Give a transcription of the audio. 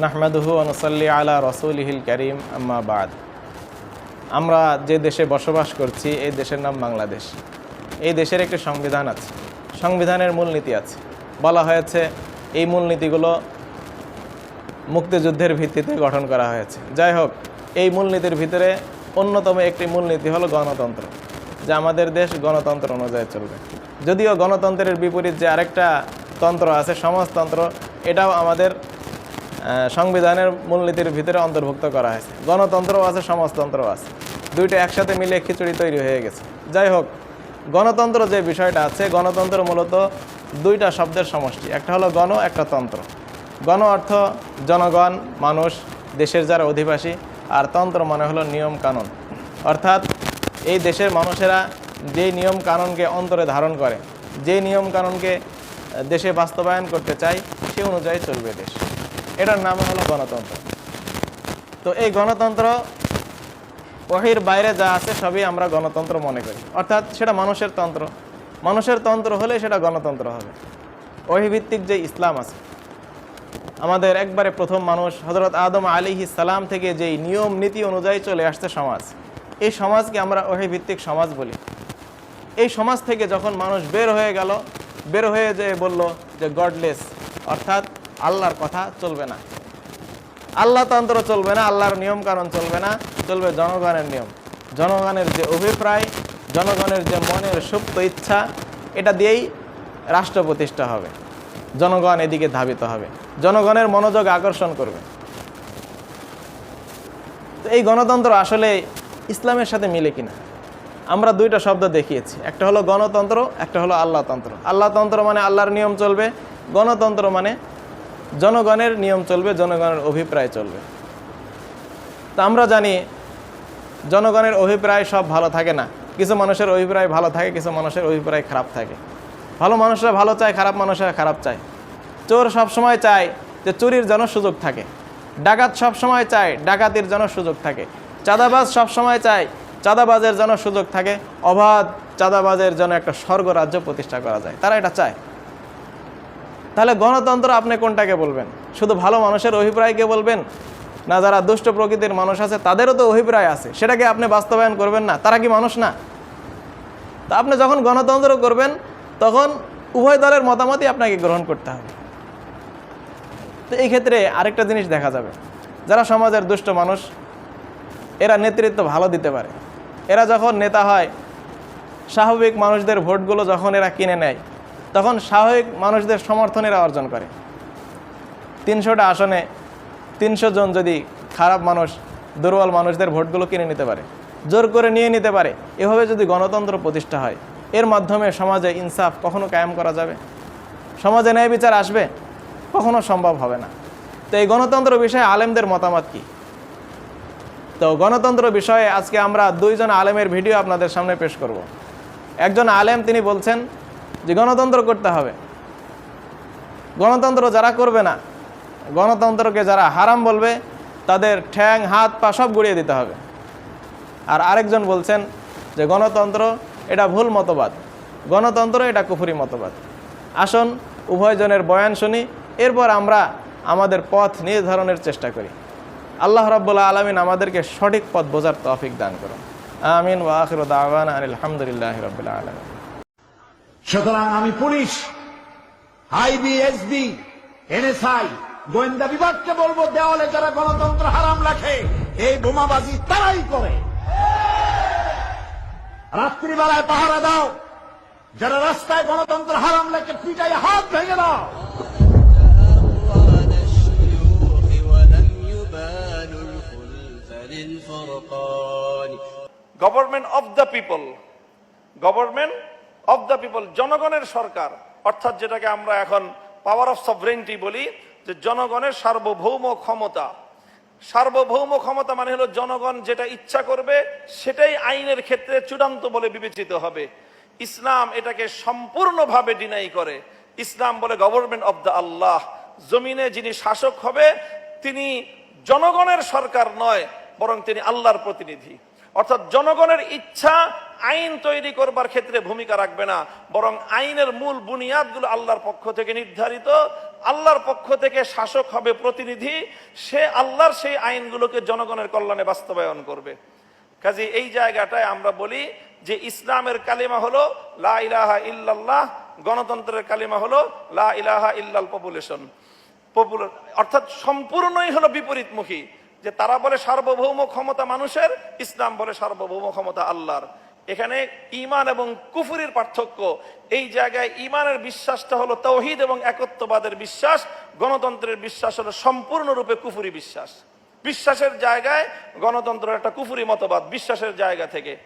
নাহমাদুহু আলা রসুলহিল করিম, আম্মা বাদ। আমরা যে দেশে বসবাস করছি, এই দেশের নাম বাংলাদেশ। এই দেশের একটি সংবিধান আছে। সংবিধানের মূলনীতি আছে। বলা হয়েছে, এই মূলনীতিগুলো মুক্তিযুদ্ধের ভিত্তিতে গঠন করা হয়েছে। যাই হোক, এই মূলনীতির ভিতরে অন্যতম একটি মূলনীতি হলো গণতন্ত্র, যা আমাদের দেশ গণতন্ত্র অনুযায়ী চলবে। যদিও গণতন্ত্রের বিপরীত যে আরেকটা তন্ত্র আছে, সমাজতন্ত্র, এটাও আমাদের সংবিধানের মূলনীতির ভিতরে অন্তর্ভুক্ত করা হয়েছে। গণতন্ত্রও আছে সমাজতন্ত্রও আছে। দুইটা একসাথে মিলে খিচুড়ি তৈরি হয়ে গেছে। যাই হোক, গণতন্ত্র যে বিষয়টা আছে, গণতন্ত্র মূলত দুইটা শব্দের সমষ্টি। একটা হলো গণ, একটা তন্ত্র। গণ অর্থ জনগণ, মানুষ, দেশের যারা অধিবাসী, আর তন্ত্র মানে হলো নিয়ম কানুন। অর্থাৎ এই দেশের মানুষেরা যেই নিয়ম কানুনকে অন্তরে ধারণ করে, যে নিয়ম কানুনকে দেশে বাস্তবায়ন করতে চায়, সে অনুযায়ী চলবে দেশ। এটার নাম হলো গণতন্ত্র। তো এই গণতন্ত্র, ওহির বাইরে যা আছে সবই আমরা গণতন্ত্র মনে করি। অর্থাৎ সেটা মানুষের তন্ত্র। মানুষের তন্ত্র হলে সেটা গণতন্ত্র হবে। ওহিভিত্তিক যে ইসলাম আছে, আমাদের একবারে প্রথম মানুষ হজরত আদম আলী সালাম থেকে যেই নিয়ম নীতি অনুযায়ী চলে আসছে সমাজ, এই সমাজকে আমরা ওহিভিত্তিক সমাজ বলি। এই সমাজ থেকে যখন মানুষ বের হয়ে গেল, বের হয়ে যে বলল যে গডলেস অর্থাৎ আল্লাহর কথা চলবে না। আল্লাহ তন্ত্র চলবে না, আল্লাহর নিয়ম কারণ চলবে না, চলবে জনগণের নিয়ম। জনগণের যে অভিপ্রায়, জনগণের যে মনের সুপ্ত ইচ্ছা, এটা দিয়েই রাষ্ট্র প্রতিষ্ঠা হবে। জনগণ এদিকে ধাবিত হবে। জনগণের মনোযোগ আকর্ষণ করবে। তো এই গণতন্ত্র আসলে ইসলামের সাথে মিলে কিনা? আমরা দুইটা শব্দ দেখিয়েছি। একটা হলো গণতন্ত্র, একটা হলো আল্লাহতন্ত্র। আল্লাহতন্ত্র মানে আল্লাহর নিয়ম চলবে, গণতন্ত্র মানে জনগণের নিয়ম চলবে, জনগণের অভিপ্রায় চলবে। তা আমরা জানি জনগণের অভিপ্রায় সব ভালো থাকে না। কিছু মানুষের অভিপ্রায় ভালো থাকে, কিছু মানুষের অভিপ্রায় খারাপ থাকে। ভালো মানুষরা ভালো চায়, খারাপ মানুষেরা খারাপ চায়। চোর সবসময় চায় যে চুরির যেন সুযোগ থাকে। ডাকাত সবসময় চায়, ডাকাতির যেন সুযোগ থাকে। চাঁদাবাজ সবসময় চায়, চাঁদাবাজের যেন সুযোগ থাকে। অবাধ চাঁদাবাজের যেন একটা স্বর্গরাজ্য প্রতিষ্ঠা করা যায়, তারা এটা চায়। তাহলে গণতন্ত্র আপনি কোনটাকে বলবেন? শুধু ভালো মানুষের অভিপ্রায়কে বলবেন? না, যারা দুষ্ট প্রকৃতির মানুষ আছে, তাদেরও তো অভিপ্রায় আছে। সেটাকে আপনি বাস্তবায়ন করবেন না। তারা কি মানুষ না? তা আপনি যখন গণতন্ত্র করবেন, তখন উভয় দলের মতামতই আপনাকে গ্রহণ করতে হবে। তো এই ক্ষেত্রে আরেকটা জিনিস দেখা যাবে। যারা সমাজের দুষ্ট মানুষ, এরা নেতৃত্ব ভালো দিতে পারে। এরা যখন নেতা হয়, স্বাভাবিক মানুষদের ভোটগুলো যখন এরা কিনে নেয় তখন স্বাভাবিক মানুষদের সমর্থন এরা অর্জন করে। তিনশোটা আসনে তিনশো জন যদি খারাপ মানুষ, দুর্বল মানুষদের ভোটগুলো কিনে নিতে পারে, জোর করে নিয়ে নিতে পারে, এভাবে যদি গণতন্ত্র প্রতিষ্ঠা হয়, এর মাধ্যমে সমাজে ইনসাফ কখনো কায়েম করা যাবে? সমাজে ন্যায় বিচার আসবে? কখনো সম্ভব হবে না। তো এই গণতন্ত্র বিষয়ে আলেমদের মতামত কী? তো গণতন্ত্র বিষয়ে আজকে আমরা দুইজন আলেমের ভিডিও আপনাদের সামনে পেশ করব। একজন আলেম তিনি বলছেন যে গণতন্ত্র করতে হবে। গণতন্ত্র যারা করবে না, গণতন্ত্রকে যারা হারাম বলবে, তাদের ঠ্যাং, হাত, পা সব গুড়িয়ে দিতে হবে। আর আরেকজন বলছেন যে গণতন্ত্র এটা ভুল মতবাদ। গণতন্ত্র এটা কুফুরি মতবাদ। আসুন উভয়জনের বয়ান শুনি, এরপর আমরা আমাদের পথ নির্ধারণের চেষ্টা করি। আল্লাহ রাব্বুল্লাহ আলমিন আমাদেরকে সঠিক পথ বোঝার তফিক দান করুন। আমিন ওয়াখির দাওয়ান আলহামদুলিল্লাহ রবিল্লা আলমিন। সুতরাং আমি পুলিশ, আইবি, এসবি, এনএসআই, গোয়েন্দা বিভাগকে বলব, দেওয়ালে যারা গণতন্ত্র হারাম রাখে, এই বোমাবাজি তারাই করে। রাত্রিবেলায় পাহারা দাও, যারা রাস্তায় গণতন্ত্র হারাম লেখে পিটাই হাত ভেঙে দাও। Government of the people government of the people জনগণের সরকার, অর্থাৎ যেটাকে আমরা এখন পাওয়ার অফ সভরেন্টি বলি, যে জনগণের সার্বভৌম ক্ষমতা। সার্বভৌম ক্ষমতা মানে হলো জনগণ যেটা ইচ্ছা করবে, সেটাই আইনের ক্ষেত্রে চূড়ান্ত বলে বিবেচিত হবে। ইসলাম এটাকে সম্পূর্ণভাবে ডিনাই করে। ইসলাম বলে গভর্নমেন্ট অফ দ্য আল্লাহ জমিনে যিনি শাসক হবে, তিনি জনগণের সরকার নয়, বরং তিনি আল্লাহর প্রতিনিধি। অর্থাৎ জনগণের ইচ্ছা আইন তৈরি করবার ক্ষেত্রে ভূমিকা রাখবে না, বরং আইনের মূল বুনিয়াদগুলো আল্লাহর পক্ষ থেকে নির্ধারিত, আল্লাহর পক্ষ থেকে শাসক হবে প্রতিনিধি, সে আল্লাহর সেই আইনগুলোকে জনগণের কল্যাণে বাস্তবায়ন করবে। কাজে এই জায়গাটায় আমরা বলি যে ইসলামের কালিমা হলো, লা ইলাহা ইল্লাল্লাহ, গণতন্ত্রের কালিমা হলো, লা ইলাহা ইল্লাল পপুলেশন। পপুলার অর্থাৎ সম্পূর্ণই হলো বিপরীতমুখী। যে তারা বলে সার্বভৌম ক্ষমতা মানুষের, ইসলাম বলে সার্বভৌম ক্ষমতা আল্লাহর। এখানে ইমান এবং কুফুরির পার্থক্য। এই জায়গায় ইমানের বিশ্বাসটা হলো তৌহিদ এবং একত্ববাদের বিশ্বাস, গণতন্ত্রের বিশ্বাস হলো সম্পূর্ণরূপে কুফুরি বিশ্বাস। বিশ্বাসের জায়গায় গণতন্ত্র একটা কুফুরি মতবাদ, বিশ্বাসের জায়গা থেকে।